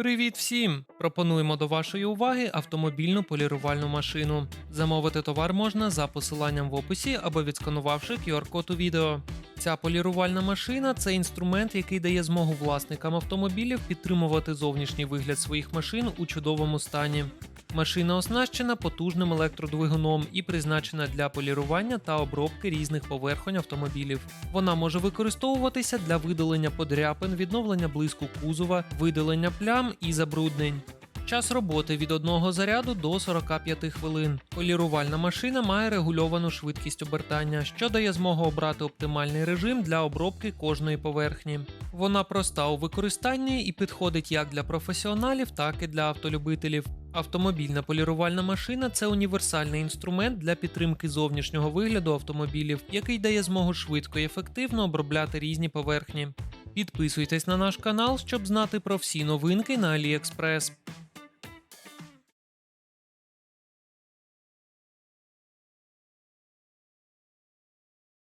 Привіт всім! Пропонуємо до вашої уваги автомобільну полірувальну машину. Замовити товар можна за посиланням в описі або відсканувавши QR-код у відео. Ця полірувальна машина це інструмент, який дає змогу власникам автомобілів підтримувати зовнішній вигляд своїх машин у чудовому стані. Машина оснащена потужним електродвигуном і призначена для полірування та обробки різних поверхонь автомобілів. Вона може використовуватися для видалення подряпин, відновлення блиску кузова, видалення плям і забруднень. Час роботи від одного заряду до 45 хвилин. Полірувальна машина має регульовану швидкість обертання, що дає змогу обрати оптимальний режим для обробки кожної поверхні. Вона проста у використанні і підходить як для професіоналів, так і для автолюбителів. Автомобільна полірувальна машина це універсальний інструмент для підтримки зовнішнього вигляду автомобілів, який дає змогу швидко і ефективно обробляти різні поверхні. Підписуйтесь на наш канал, щоб знати про всі новинки на AliExpress.